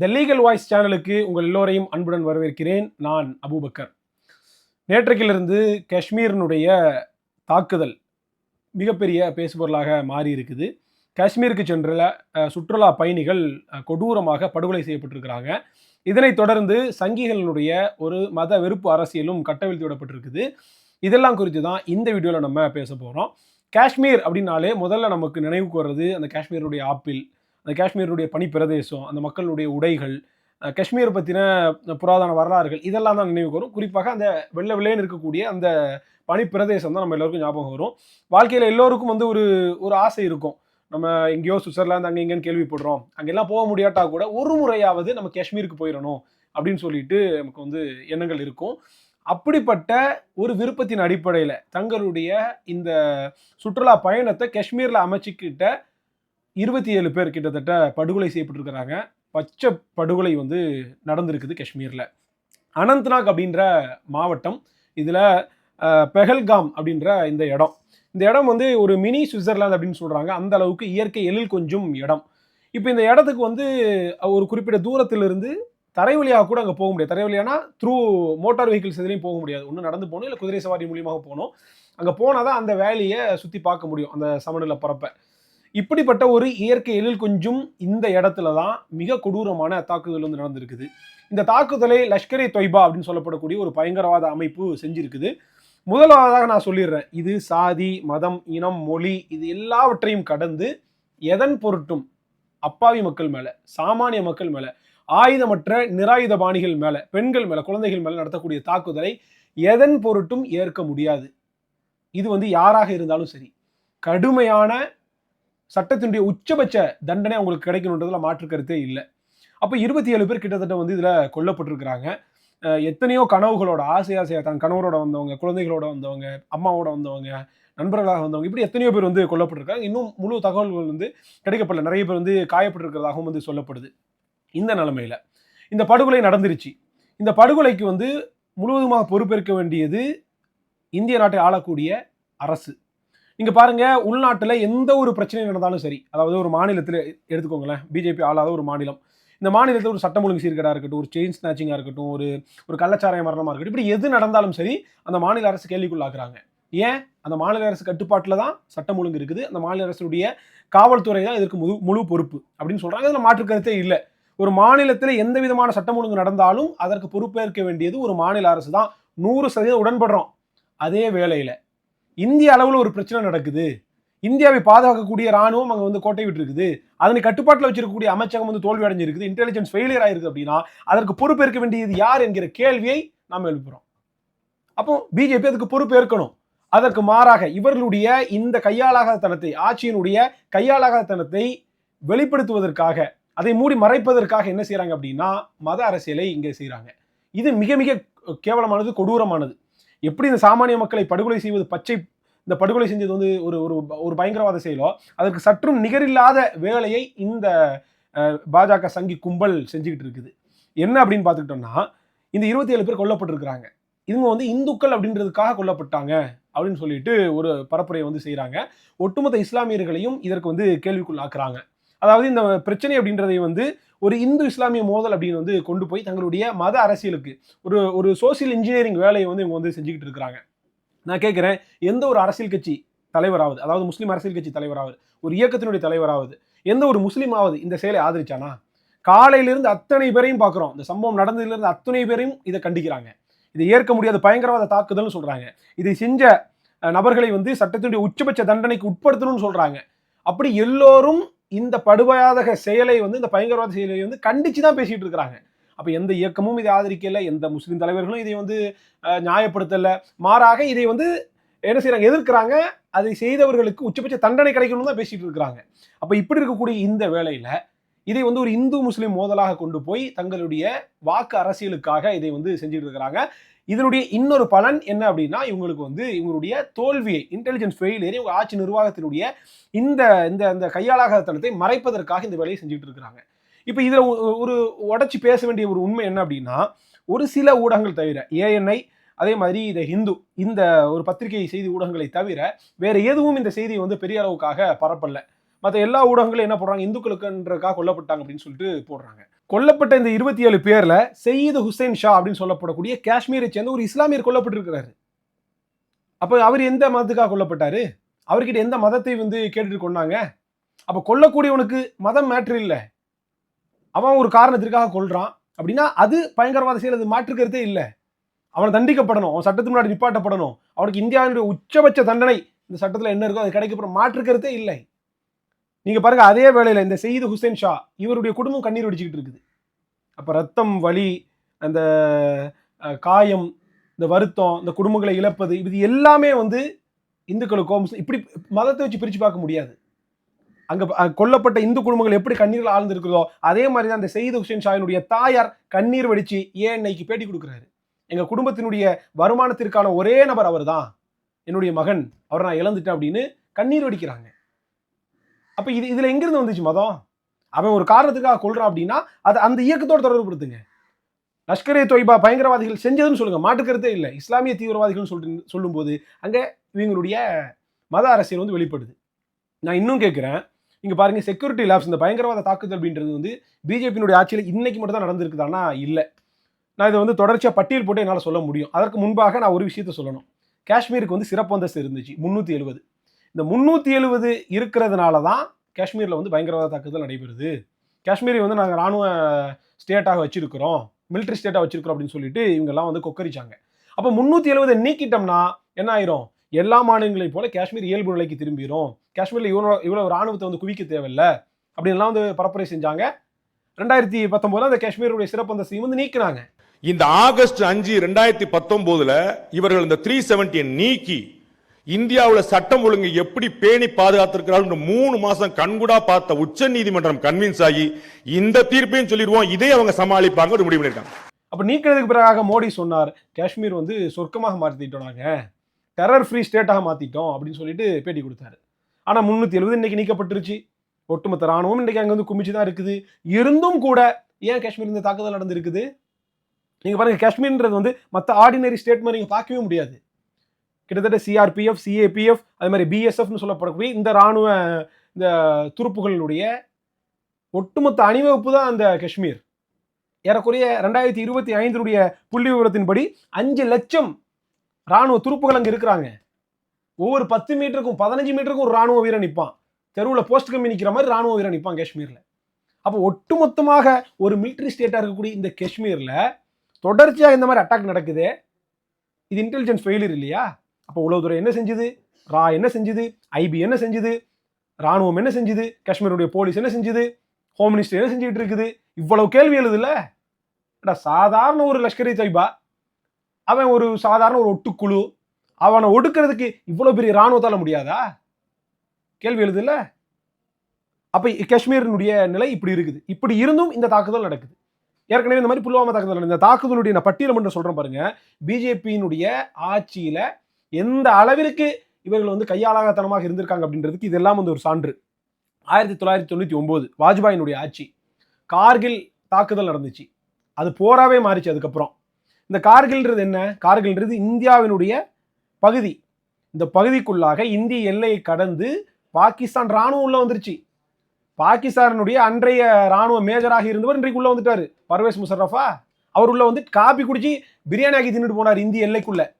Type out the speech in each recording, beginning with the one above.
த legal voice சேனலுக்கு உங்கள் எல்லோரையும் அன்புடன் வரவேற்கிறேன். நான் அபூபக்கர். நேற்றைக்கிலிருந்து காஷ்மீரினுடைய தாக்குதல் மிகப்பெரிய பேசுபொருளாக மாறி இருக்குது காஷ்மீருக்கு சென்ற சுற்றுலா பயணிகள் கொடூரமாக படுகொலை செய்யப்பட்டிருக்கிறாங்க. இதனைத் தொடர்ந்து சங்கிகளினுடைய ஒரு மத வெறுப்பு அரசியலும் கட்டவிழ்த்து விடப்பட்டிருக்குது. இதெல்லாம் குறித்து தான் இந்த வீடியோவில் நம்ம பேச போகிறோம் காஷ்மீர் அப்படின்னாலே முதல்ல நமக்கு நினைவுக்கு வர்றது அந்த காஷ்மீருடைய ஆப்பிள். அந்த காஷ்மீருடைய பனிப்பிரதேசம் அந்த மக்களுடைய உடைகள் காஷ்மீர் பற்றின புராதன வரலாறுகள் இதெல்லாம் தான் நினைவுக்கு வரும். குறிப்பாக அந்த வெள்ளை வெள்ளைன்னு இருக்கக்கூடிய அந்த பனிப்பிரதேசம் தான் நம்ம எல்லாருக்கும் ஞாபகம் வரும். வாழ்க்கையில் எல்லோருக்கும் வந்து ஒரு ஒரு ஆசை இருக்கும். நம்ம எங்கேயோ சுவிட்சர்லாந்து அங்கே இங்கேன்னு கேள்விப்படுறோம். அங்கெல்லாம் போக முடியாட்டா கூட ஒரு முறையாவது நம்ம காஷ்மீருக்கு போயிடணும் அப்படின்னு சொல்லிட்டு நமக்கு வந்து எண்ணங்கள் இருக்கும். அப்படிப்பட்ட ஒரு விருப்பத்தின் அடிப்படையில் தங்களுடைய இந்த சுற்றுலா பயணத்தை காஷ்மீரில் அமைச்சிக்கிட்ட இருபத்தி ஏழு பேர் கிட்டத்தட்ட படுகொலை செய்யப்பட்டிருக்கிறாங்க. பச்சை படுகொலை வந்து நடந்திருக்குது காஷ்மீரில். அனந்த்நாக் அப்படின்ற மாவட்டம் இதில் பெஹல்காம் அப்படின்ற இந்த இடம். இந்த இடம் வந்து ஒரு மினி சுவிட்சர்லாந்து அப்படின்னு சொல்கிறாங்க அந்த அளவுக்கு இயற்கை எழில் கொஞ்சம் இடம். இப்போ இந்த இடத்துக்கு வந்து ஒரு குறிப்பிட்ட தூரத்திலிருந்து தரை வழியாக கூட அங்கே போக முடியாது. தரை வழியானா த்ரூ மோட்டார் வெஹிக்கிள்ஸ் எதுலேயும் போக முடியாது. ஒன்று நடந்து போகணும் இல்லை குதிரை சவாரி மூலியமாக போகணும். அங்கே போனால் தான் அந்த வேலையை சுற்றி பார்க்க முடியும் அந்த சமநிலை பரப்பை. இப்படிப்பட்ட ஒரு இயற்கை எழில் கொஞ்சம் இந்த இடத்துல தான் மிக கொடூரமான தாக்குதல் வந்து நடந்திருக்குது. இந்த தாக்குதலை லஷ்கர் தொய்பா அப்படின்னு சொல்லப்படக்கூடிய ஒரு பயங்கரவாத அமைப்பு செஞ்சிருக்குது. முதலாவதாக நான் சொல்லிடுறேன் இது சாதி மதம் இனம் மொழி இது எல்லாவற்றையும் கடந்து எதன் பொருட்டும் அப்பாவி மக்கள் மேலே சாமானிய மக்கள் மேலே ஆயுதமற்ற நிராயுத பாணிகள் மேலே பெண்கள் மேலே குழந்தைகள் மேலே நடத்தக்கூடிய தாக்குதலை எதன் பொருட்டும் ஏற்க முடியாது. இது வந்து யாராக இருந்தாலும் சரி கடுமையான சட்டத்தினுடைய உச்சபட்ச தண்டனை அவங்களுக்கு கிடைக்கணுன்றதுல மாற்று கருத்தே இல்லை. அப்போ இருபத்தி ஏழு பேர் கிட்டத்தட்ட வந்து இதில் கொல்லப்பட்டிருக்கிறாங்க. எத்தனையோ கனவுகளோட ஆசை ஆசையாக தன் கணவரோட வந்தவங்க குழந்தைகளோட வந்தவங்க அம்மாவோட வந்தவங்க நண்பர்களாக வந்தவங்க இப்படி எத்தனையோ பேர் வந்து கொல்லப்பட்டிருக்காங்க. இன்னும் முழு தகவல்கள் வந்து கிடைக்கப்படல. நிறைய பேர் வந்து காயப்பட்டிருக்கிறதாகவும் வந்து சொல்லப்படுது. இந்த நிலைமையில் இந்த படுகொலை நடந்துருச்சு. இந்த படுகொலைக்கு வந்து முழுவதுமாக பொறுப்பேற்க வேண்டியது இந்திய நாட்டை ஆளக்கூடிய அரசு. இங்கே பாருங்க உள்நாட்டுல எந்த ஒரு பிரச்சனை நடந்தாலும் சரி அதாவது ஒரு மாநிலத்தில் எடுத்துக்கோங்களேன் பிஜேபி ஆளாத ஒரு மாநிலம். இந்த மாநிலத்தில் ஒரு சட்டம் ஒழுங்கு சீர்கேடாக இருக்கட்டும் ஒரு செயின் ஸ்நாச்சிங்காக இருக்கட்டும் ஒரு ஒரு கள்ளச்சாராய மரணமாக இருக்கட்டும் இப்படி எது நடந்தாலும் சரி அந்த மாநில அரசு கேள்விக்குள்ளாக்குறாங்க. ஏன்? அந்த மாநில அரசு கட்டுப்பாட்டில் தான் சட்டம் ஒழுங்கு இருக்குது. அந்த மாநில அரசுடைய காவல்துறை தான் இதற்கு முழு முழு பொறுப்பு அப்படின்னு சொல்கிறாங்க இதில் மாற்று கருத்தே இல்லை. ஒரு மாநிலத்தில் எந்த விதமான சட்டம் ஒழுங்கு நடந்தாலும் அதற்கு பொறுப்பேற்க வேண்டியது ஒரு மாநில அரசு தான். நூறு சதவீதம் உடன்படுறோம். அதே வேளையில் இந்திய அளவில் ஒரு பிரச்சனை நடக்குது. இந்தியாவை பாதுகாக்கக்கூடிய ராணுவம் அங்கே வந்து கோட்டை விட்டு இருக்குது அதனை கட்டுப்பாட்டில் வச்சிருக்கக்கூடிய அமைச்சகம் வந்து தோல்வி அடைஞ்சிருக்குது. இன்டெலிஜென்ஸ் ஃபெயிலியர் ஆயிருக்கு அப்படின்னா அதற்கு பொறுப்பேற்க வேண்டியது யார் என்கிற கேள்வியை நாம் எழுப்புறோம். அப்போ பிஜேபி அதுக்கு பொறுப்பேற்கணும் அதற்கு மாறாக இவர்களுடைய இந்த கையாளாகத்தனத்தை ஆட்சியினுடைய கையாளாகத்தனத்தை வெளிப்படுத்துவதற்காக அதை மூடி மறைப்பதற்காக என்ன செய்கிறாங்க அப்படின்னா மத அரசியலை இங்கே செய்கிறாங்க இது மிக மிக கேவலமானது கொடூரமானது. எப்படி இந்த சாமானிய மக்களை படுகொலை செய்வது பச்சை இந்த படுகொலை செஞ்சது வந்து ஒரு ஒரு ஒரு பயங்கரவாத செயலோ அதற்கு சற்றும் நிகரில்லாத வேலையை இந்த பாஜக சங்கி கும்பல் செஞ்சுக்கிட்டு இருக்குது. என்ன அப்படின்னு பார்த்துக்கிட்டோம்னா இந்த இருபத்தி ஏழு பேர் கொல்லப்பட்டிருக்கிறாங்க. இவங்க வந்து இந்துக்கள் அப்படின்றதுக்காக கொல்லப்பட்டாங்க அப்படின்னு சொல்லிட்டு ஒரு பரப்புரையை வந்து செய்கிறாங்க ஒட்டுமொத்த இஸ்லாமியர்களையும் இதற்கு வந்து கேள்விக்குள்ளாக்குறாங்க. அதாவது இந்த பிரச்சனை அப்படின்றதை வந்து ஒரு இந்து இஸ்லாமிய மோதல் அப்படின்னு வந்து கொண்டு போய் தங்களுடைய மத அரசியலுக்கு ஒரு ஒரு சோசியல் இன்ஜினியரிங் வேலையை வந்து இவங்க வந்து செஞ்சுக்கிட்டு இருக்கிறாங்க. நான் கேட்குறேன் எந்த ஒரு அரசியல் கட்சி தலைவராவது அதாவது முஸ்லீம் அரசியல் கட்சி தலைவராவது ஒரு இயக்கத்தினுடைய தலைவராவது எந்த ஒரு முஸ்லீமாவது இந்த செயலை ஆதரிச்சானா? காலையிலிருந்து அத்தனை பேரையும் பார்க்குறோம். இந்த சம்பவம் நடந்ததுலேருந்து அத்தனை பேரையும் இதை கண்டிக்கிறாங்க. இதை ஏற்க முடியாத பயங்கரவாத தாக்குதல்னு சொல்கிறாங்க இதை செஞ்ச நபர்களை வந்து சட்டத்தினுடைய உச்சபட்ச தண்டனைக்கு உட்படுத்தணும்னு சொல்கிறாங்க அப்படி எல்லோரும் இந்த படுபயாதக செயலை வந்து இந்த பயங்கரவாத செயலை வந்து கண்டிச்சு தான் பேசிட்டு இருக்கிறாங்க. அப்போ எந்த இயக்கமும் இதை ஆதரிக்கல எந்த முஸ்லீம் தலைவர்களும் இதை வந்து நியாயப்படுத்தலை. மாறாக இதை வந்து என்ன செய்கிறாங்க எதிர்க்கிறாங்க. அதை செய்தவர்களுக்கு உச்சபட்ச தண்டனை கிடைக்கணும்னு தான் பேசிட்டு இருக்கிறாங்க. அப்போ இப்படி இருக்கக்கூடிய இந்த வேலையில் இதை வந்து ஒரு இந்து முஸ்லீம் மோதலாக கொண்டு போய் தங்களுடைய வாக்கு அரசியலுக்காக இதை வந்து செஞ்சுட்டு இருக்கிறாங்க. இதனுடைய இன்னொரு பலன் என்ன அப்படின்னா இவங்களுக்கு வந்து இவங்களுடைய தோல்வியை இன்டெலிஜென்ஸ் ஃபெயிலியர் இவங்க ஆட்சி நிர்வாகத்தினுடைய இந்த இந்த இந்த கையாளாகத்தனத்தை மறைப்பதற்காக இந்த வேலையை செஞ்சுட்டு இருக்கிறாங்க. இப்போ இதில் ஒரு உடச்சி பேச வேண்டிய ஒரு உண்மை என்ன அப்படின்னா ஒரு சில ஊடகங்கள் தவிர ஏஎன்ஐ அதே மாதிரி இந்த ஹிந்து இந்த ஒரு பத்திரிகை செய்தி ஊடகங்களை தவிர வேறு எதுவும் இந்த செய்தியை வந்து பெரிய அளவுக்காக பரப்பலை. மற்ற எல்லா ஊடகங்களும் என்ன போடுறாங்க? இந்துக்களுக்குன்றக்காக கொல்லப்பட்டாங்க அப்படின்னு சொல்லிட்டு போடுறாங்க. கொல்லப்பட்ட இந்த இருபத்தி ஏழு பேரில் சயீது ஹுசைன் ஷா அப்படின்னு சொல்லப்படக்கூடிய காஷ்மீரை சேர்ந்த ஒரு இஸ்லாமியர் கொல்லப்பட்டிருக்கிறாரு. அப்போ அவர் எந்த மதத்துக்காக கொல்லப்பட்டார்? அவர்கிட்ட எந்த மதத்தை வந்து கேட்டுட்டு கொண்டாங்க? அப்போ கொல்லக்கூடியவனுக்கு மதம் மேட்ரு இல்லை. அவன் ஒரு காரணத்திற்காக கொள்கிறான் அப்படின்னா அது பயங்கரவாத செயல் அது மாற்றுக்கிறதே இல்லை. அவனை தண்டிக்கப்படணும். அவன் சட்டத்துக்கு முன்னாடி நிப்பாட்டப்படணும். அவனுக்கு இந்தியாவினுடைய உச்சபட்ச தண்டனை இந்த சட்டத்தில் என்ன இருக்கோ அது கிடைக்கப்படும் மாற்றுக்கிறதே இல்லை. நீங்க பாருங்க அதே வேளையில் இந்த செய்து ஹுசேன் ஷா இவருடைய குடும்பம் கண்ணீர் வடிச்சுக்கிட்டு இருக்குது. அப்ப ரத்தம் வலி அந்த காயம் இந்த வருத்தம் இந்த குடும்பங்களை இழப்பது இது எல்லாமே வந்து இந்துக்களுக்கோ முஸ்லிம் இப்படி மதத்தை வச்சு பிரித்து பார்க்க முடியாது. அங்கே கொல்லப்பட்ட இந்து குடும்பங்கள் எப்படி கண்ணீரில் ஆழ்ந்திருக்கிறதோ அதே மாதிரி தான் அந்த செய்து ஹுசேன் ஷாயினுடைய தாயார் கண்ணீர் வடித்து ஏன் இன்னைக்கு பேட்டி கொடுக்குறாரு? எங்கள் குடும்பத்தினுடைய வருமானத்திற்கான ஒரே நபர் அவர்தான். என்னுடைய மகன். அவரை நான் இழந்துட்டேன் அப்படின்னு கண்ணீர் வடிக்கிறாங்க. அப்ப இது இதுல எங்கிருந்து வந்துச்சு மதம்? அவன் ஒரு காரணத்துக்காக கொள்றான் அப்படின்னா அதை அந்த இயக்கத்தோட தொடர்புபடுத்துங்க. லஷ்கரே தொய்பா பயங்கரவாதிகள் செஞ்சதுன்னு சொல்லுங்க. மாட்டுக்கருத்தே இல்லை. இஸ்லாமிய தீவிரவாதிகள்னு சொல்லிட்டு சொல்லும்போது அங்க இவங்களுடைய மத அரசியல் வந்து வெளிப்படுது. நான் இன்னும் கேட்குறேன். இங்க பாருங்க செக்யூரிட்டி லேப்ஸ் இந்த பயங்கரவாத தாக்குதல் அப்படின்றது வந்து பிஜேபியினுடைய ஆட்சியில் இன்னைக்கு மட்டும் தான் நடந்திருக்குதானா இல்லை. நான் இதை வந்து தொடர்ச்சியாக பட்டியல் போட்டு என்னால் சொல்ல முடியும். அதற்கு முன்பாக நான் ஒரு விஷயத்த சொல்லணும். காஷ்மீருக்கு வந்து சிறப்பு அந்தஸ்து இருந்துச்சு. முந்நூற்றி எழுபது. இந்த முந்நூற்றி எழுபது இருக்கிறதுனால தான் காஷ்மீரில் வந்து பயங்கரவாத தாக்குதல் நடைபெறுது. காஷ்மீரை வந்து நாங்கள் ராணுவ ஸ்டேட்டாக வச்சிருக்கிறோம். மிலிட்ரி ஸ்டேட்டாக வச்சிருக்கிறோம் அப்படின்னு சொல்லிட்டு இவங்கெல்லாம் வந்து கொக்கரிச்சாங்க. அப்போ முந்நூற்றி எழுபதை நீக்கிட்டோம்னா என்ன ஆயிரும்? எல்லா மாநிலங்களையும் போல காஷ்மீர் இயல்பு நிலைக்கு திரும்பிடும் காஷ்மீரில் இவ்வளோ இவ்வளோ ராணுவத்தை வந்து குவிக்க தேவையில்ல. அப்படின்லாம் வந்து பரப்புரை செஞ்சாங்க. ரெண்டாயிரத்தி பத்தொம்போதுல அந்த காஷ்மீருடைய சிறப்பு அந்தஸ்தையும் வந்து நீக்கினாங்க. இந்த ஆகஸ்ட் அஞ்சு ரெண்டாயிரத்தி பத்தொன்பதுல இவர்கள் இந்த த்ரீ செவன்டியை நீக்கி இந்தியாவில் சட்டம் ஒழுங்கு எப்படி பேணி பாதுகாத்திருக்கிறார்கள் மூணு மாசம் கண்கூடா பார்த்த உச்ச நீதிமன்றம் கன்வின்ஸ் ஆகி இந்த தீர்ப்பையும் சொல்லிடுவோம் இதே அவங்க சமாளிப்பாங்க ஒரு முடிவு பண்ணியிருக்காங்க. அப்போ நீக்கிறதுக்கு பிறகாக மோடி சொன்னார் காஷ்மீர் வந்து சொர்க்கமாக மாற்றிட்டோம் நாங்கள் டெரர் ஃப்ரீ ஸ்டேட்டாக மாற்றிட்டோம் அப்படின்னு சொல்லிட்டு பேட்டி கொடுத்தாரு. ஆனால் முந்நூற்றி எழுபது இன்னைக்கு நீக்கப்பட்டுருச்சு. ஒட்டுமொத்த ராணுவம் இன்னைக்கு அங்கே வந்து குமிச்சு தான் இருக்குது. இருந்தும் கூட ஏன் காஷ்மீர் இந்த தாக்குதல் நடந்திருக்குது? நீங்கள் பாருங்க காஷ்மீர்ன்றது வந்து மற்ற ஆர்டினரி ஸ்டேட் மாதிரி நீங்கள் பார்க்கவே முடியாது. கிட்டத்தட்ட சிஆர்பிஎஃப் சிஏபிஎஃப் அது மாதிரி பிஎஸ்எஃப்னு சொல்லப்படக்கூடிய இந்த ராணுவ இந்த துருப்புகளினுடைய ஒட்டுமொத்த அணிவகுப்பு தான் அந்த காஷ்மீர். ஏறக்குறைய ரெண்டாயிரத்தி இருபத்தி ஐந்தினுடைய புள்ளி விவரத்தின்படி அஞ்சு லட்சம் ராணுவ துருப்புகள் அங்கே இருக்கிறாங்க. ஒவ்வொரு பத்து மீட்டருக்கும் பதினஞ்சு மீட்டருக்கும் ஒரு ராணுவ வீரன் நிற்பான் தெருவில் போஸ்ட் கம்பி நிற்கிற மாதிரி ராணுவ வீரன் நிற்பான் காஷ்மீரில். அப்போ ஒட்டுமொத்தமாக ஒரு மிலிட்ரி ஸ்டேட்டாக இருக்கக்கூடிய இந்த காஷ்மீரில் தொடர்ச்சியாக இந்த மாதிரி அட்டாக் நடக்குது. இது இன்டெலிஜென்ஸ் ஃபெயிலியர் இல்லையா? அப்போ உளவுத்துறை என்ன செஞ்சுது? ரா என்ன செஞ்சுது? ஐபி என்ன செஞ்சுது? ராணுவம் என்ன செஞ்சுது? காஷ்மீருடைய போலீஸ் என்ன செஞ்சுது? ஹோம் மினிஸ்டர் என்ன செஞ்சுட்டு இருக்குது? இவ்வளவு கேள்வி எழுதுல? அடா, சாதாரண ஒரு லஷ்கர் தைபா அவன் ஒரு சாதாரண ஒரு ஒட்டுக்குழு. அவனை ஒடுக்கிறதுக்கு இவ்வளோ பெரிய ராணுவத்தால முடியாதா? கேள்வி எழுதுல? அப்போ காஷ்மீரினுடைய நிலை இப்படி இருக்குது. இப்படி இருந்தும் இந்த தாக்குதல் நடக்குது. ஏற்கனவே இந்த மாதிரி புல்வாமா தாக்குதல் இந்த தாக்குதலுடைய நான் பட்டியல் மட்டும் சொல்கிறேன் பாருங்க. பிஜேபியினுடைய ஆட்சியில் எந்த அளவிற்கு இவர்கள் வந்து கையாளாகத்தனமாக இருந்திருக்காங்க அப்படின்றதுக்கு இதெல்லாம் வந்து ஒரு சான்று. ஆயிரத்தி தொள்ளாயிரத்தி தொண்ணூற்றி ஒம்பது வாஜ்பாயினுடைய ஆட்சி கார்கில் தாக்குதல் நடந்துச்சு. அது போராவே மாறிச்சு அதுக்கப்புறம். இந்த கார்கில்ன்றது என்ன? கார்கில்ன்றது இந்தியாவினுடைய பகுதி. இந்த பகுதிக்குள்ளாக இந்திய எல்லையை கடந்து பாகிஸ்தான் ராணுவம் உள்ள வந்துருச்சு. பாகிஸ்தானுடைய அன்றைய ராணுவ மேஜராக இருந்தவர் இன்றைக்கு உள்ள வந்துட்டாரு. பர்வேஸ் முஷரஃபா அவர் உள்ள வந்து காபி குடிச்சு பிரியாணி ஆக்கி தின்னுட்டு போனார் இந்திய எல்லைக்குள்ள.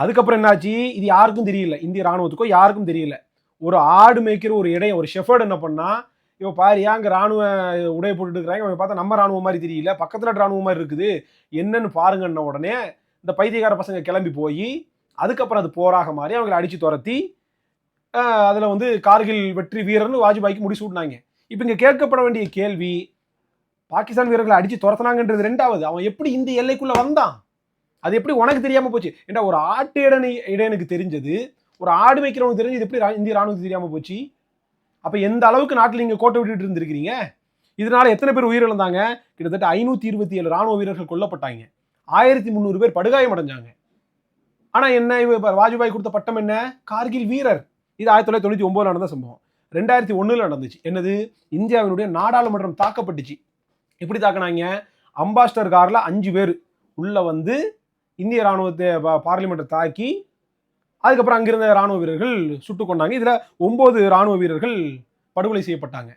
அதுக்கப்புறம் என்னாச்சு? இது யாருக்கும் தெரியல. இந்திய ராணுவத்துக்கோ யாருக்கும் தெரியல. ஒரு ஆடு மேய்க்கிற ஒரு இடையம் ஒரு ஷெஃபர்ட் என்ன பண்ணா இப்போ பாரு அங்கே ராணுவ உடைய போட்டுட்டு இருக்கிறாங்க? அவன் பார்த்தா நம்ம ராணுவம் மாதிரி தெரியல. பக்கத்தில் ராணுவ மாதிரி இருக்குது. என்னன்னு பாருங்கன்ன உடனே இந்த பைத்தியக்கார பசங்க கிளம்பி போய் அதுக்கப்புறம் அது போராக மாதிரி அவங்களை அடித்து துரத்தி அதில் வந்து கார்கில் வெற்றி வீரர்னு வாஜ்பாய்க்கு முடிசூட்டினாங்க இப்போ இங்கே கேட்கப்பட வேண்டிய கேள்வி பாகிஸ்தான் வீரர்களை அடித்து துரத்துனாங்கன்றது ரெண்டாவது. அவன் எப்படி இந்த எல்லைக்குள்ளே வந்தான்? அது எப்படி உனக்கு தெரியாம போச்சு? ஏன்டா ஒரு ஆட்டு இடனை இடையனுக்கு தெரிஞ்சது ஒரு ஆடு வைக்கிறவனுக்கு தெரிஞ்சு இது எப்படி ரா- இந்திய ராணுவத்துக்கு தெரியாம போச்சு? அப்ப எந்த அளவுக்கு நாட்டில் நீங்க கோட்டை விட்டுட்டு இருந்திருக்கிறீங்க? இதனால எத்தனை பேர் உயிரிழந்தாங்க? கிட்டத்தட்ட ஐநூத்தி இருபத்தி ஏழு ராணுவ வீரர்கள் கொல்லப்பட்டாங்க. ஆயிரத்தி முந்நூறு பேர் படுகாயம் அடைஞ்சாங்க. ஆனா என்ன இவ வாஜ்பாய் கொடுத்த பட்டம் என்ன? கார்கில் வீரர். இது ஆயிரத்தி தொள்ளாயிரத்தி தொண்ணூத்தி ஒன்பதுல நடந்த சம்பவம். ரெண்டாயிரத்தி ஒன்றில் நடந்துச்சு. என்னது? இந்தியாவினுடைய நாடாளுமன்றம் தாக்கப்பட்டுச்சு. எப்படி தாக்குனாங்க? அம்பாஸ்டர் கார்ல அஞ்சு பேர். உள்ள வந்து இந்திய ராணுவத்தை பார்லிமெண்ட்டை தாக்கி அதுக்கப்புறம் அங்கிருந்த ராணுவ வீரர்கள் சுட்டு கொண்டாங்க. இதில் ஒம்பது ராணுவ வீரர்கள் படுகொலை செய்யப்பட்டாங்க.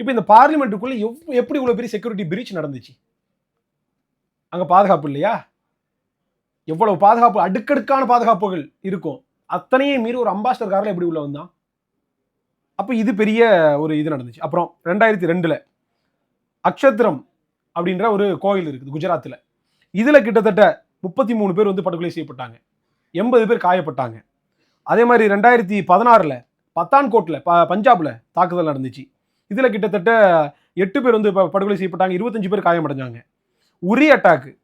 இப்போ இந்த பார்லிமெண்ட்டுக்குள்ளே எவ் எப்படி இவ்வளோ பெரிய செக்யூரிட்டி பிரீச் நடந்துச்சு? அங்கே பாதுகாப்பு இல்லையா? எவ்வளவு பாதுகாப்பு அடுக்கடுக்கான பாதுகாப்புகள் இருக்கும். அத்தனையும் மீறி ஒரு அம்பாஸ்டர் காரில் எப்படி உள்ள வந்தான்? அப்போ இது பெரிய ஒரு இது நடந்துச்சு. அப்புறம் ரெண்டாயிரத்தி ரெண்டில் அக்ஷத்திரம் அப்படின்ற ஒரு கோயில் இருக்குது குஜராத்தில் இதில் கிட்டத்தட்ட முப்பத்தி மூணு பேர் வந்து படுகொலை செய்யப்பட்டாங்க. எண்பது பேர் காயப்பட்டாங்க. அதே மாதிரி ரெண்டாயிரத்தி பதினாறில் பத்தான்கோட்டில் ப பஞ்சாபில் தாக்குதல் நடந்துச்சு. இதில் கிட்டத்தட்ட எட்டு பேர் வந்து ப- படுகொலை செய்யப்பட்டாங்க. இருபத்தஞ்சு பேர் காயமடைஞ்சாங்க. உரி அட்டாக்கு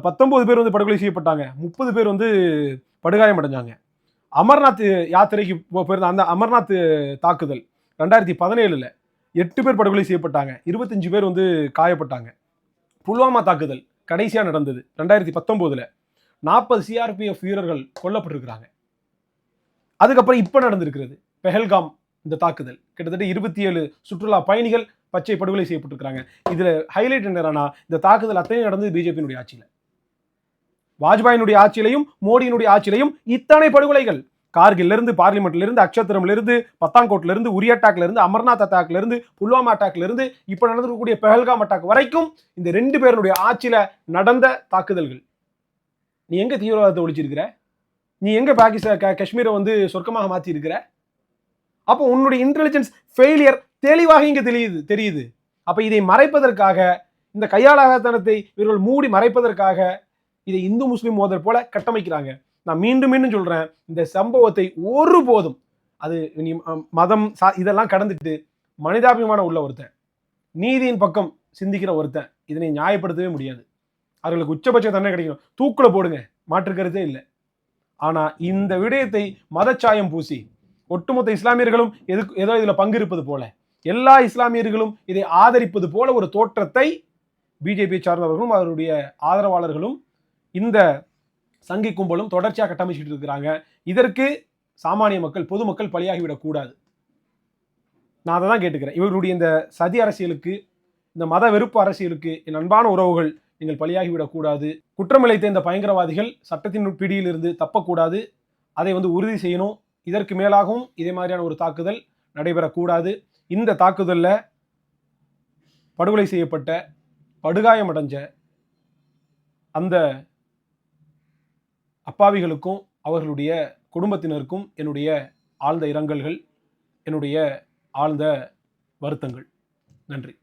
பத்தொன்பது பேர் வந்து படுகொலை செய்யப்பட்டாங்க. முப்பது பேர் வந்து படுகாயமடைஞ்சாங்க. அமர்நாத் யாத்திரைக்கு போயிருந்த அந்த அமர்நாத் தாக்குதல் ரெண்டாயிரத்தி பதினேழில் எட்டு பேர் படுகொலை செய்யப்பட்டாங்க. இருபத்தஞ்சு பேர் வந்து காயப்பட்டாங்க. புல்வாமா தாக்குதல் கடைசியாக நடந்தது. ரெண்டாயிரத்தி பத்தொம்போதில் நாற்பது சிஆர்பிஎஃப் வீரர்கள் கொல்லப்பட்டிருக்கிறாங்க. அதுக்கப்புறம் இப்போ நடந்திருக்கிறது பெஹல்காம் இந்த தாக்குதல். கிட்டத்தட்ட இருபத்தி ஏழு சுற்றுலா பயணிகள் பச்சை படுகொலை செய்யப்பட்டிருக்கிறாங்க. இதில் ஹைலைட் என்னன்னா இந்த தாக்குதல் அத்தனையும் நடந்தது பிஜேபியினுடைய ஆட்சியில். வாஜ்பாயினுடைய ஆட்சியிலையும் மோடியினுடைய ஆட்சியிலையும் இத்தனை படுகொலைகள். கார்கிலிருந்து பார்லிமெண்ட்லேருந்து அக்ஷத்திரம்லேருந்து பத்தாங்கோட்லேருந்து இருந்து உரி அமர்நாத் அட்டாக்லேருந்து புல்வாமா அட்டாக்லேருந்து இப்போ நடந்திருக்கக்கூடிய பெஹல்காம் அட்டாக் வரைக்கும் இந்த ரெண்டு பேருடைய ஆட்சியில் நடந்த தாக்குதல்கள். நீ எங்கே தீவிரவாதத்தை ஒழிச்சிருக்கிற? நீ எங்கே பாகிஸ்தான் க- காஷ்மீரை வந்து சொர்க்கமாக மாற்றிருக்கிற அப்போ உன்னுடைய இன்டெலிஜென்ஸ் ஃபெயிலியர் தெளிவாக இங்கே தெரியுது தெரியுது. அப்போ இதை மறைப்பதற்காக இந்த கையாளாகத்தனத்தை இவர்கள் மூடி மறைப்பதற்காக இதை இந்து முஸ்லீம் மோதல் போல கட்டமைக்கிறாங்க. நான் மீண்டும் மீண்டும் சொல்றேன் இந்த சம்பவத்தை ஒருபோதும் அது நீ ம- மதம் சா- இதெல்லாம் கடந்துட்டு மனிதாபிமானம் உள்ள ஒருத்தன் நீதியின் பக்கம் சிந்திக்கிற ஒருத்தன் இதனை நியாயப்படுத்தவே முடியாது. அவர்களுக்கு உச்சபட்ச தண்டனை கிடைக்கணும். தூக்குல போடுங்க மாற்று கருத்தே இல்லை. ஆனால் இந்த விடயத்தை மதச்சாயம் பூசி ஒட்டுமொத்த இஸ்லாமியர்களும் எதுக்கு ஏதோ இதில் பங்கு இருப்பது போல எல்லா இஸ்லாமியர்களும் இதை ஆதரிப்பது போல ஒரு தோற்றத்தை பிஜேபி சார்ந்தவர்களும் அவருடைய ஆதரவாளர்களும் இந்த சங்கி கும்பலும் தொடர்ச்சியாக கட்டமைச்சிட்டு இருக்கிறாங்க. இதற்கு சாமானிய மக்கள் பொதுமக்கள் பலியாகிவிடக்கூடாது நான் அதை தான் கேட்டுக்கிறேன். இவர்களுடைய இந்த சதி அரசியலுக்கு இந்த மத வெறுப்பு அரசியலுக்கு என் அன்பான உறவுகள் நீங்கள் பலியாகிவிடக்கூடாது குற்றமிழைத்த இந்த பயங்கரவாதிகள் சட்டத்தின் பிடியிலிருந்து தப்பக்கூடாது. அதை வந்து உறுதி செய்யணும். இதற்கு மேலாகவும் இதே மாதிரியான ஒரு தாக்குதல் நடைபெறக்கூடாது. இந்த தாக்குதலில் படுகொலை செய்யப்பட்ட படுகாயமடைஞ்ச அந்த அப்பாவிகளுக்கும் அவர்களுடைய குடும்பத்தினருக்கும் என்னுடைய ஆழ்ந்த இரங்கல்கள் என்னுடைய ஆழ்ந்த வருத்தங்கள். நன்றி.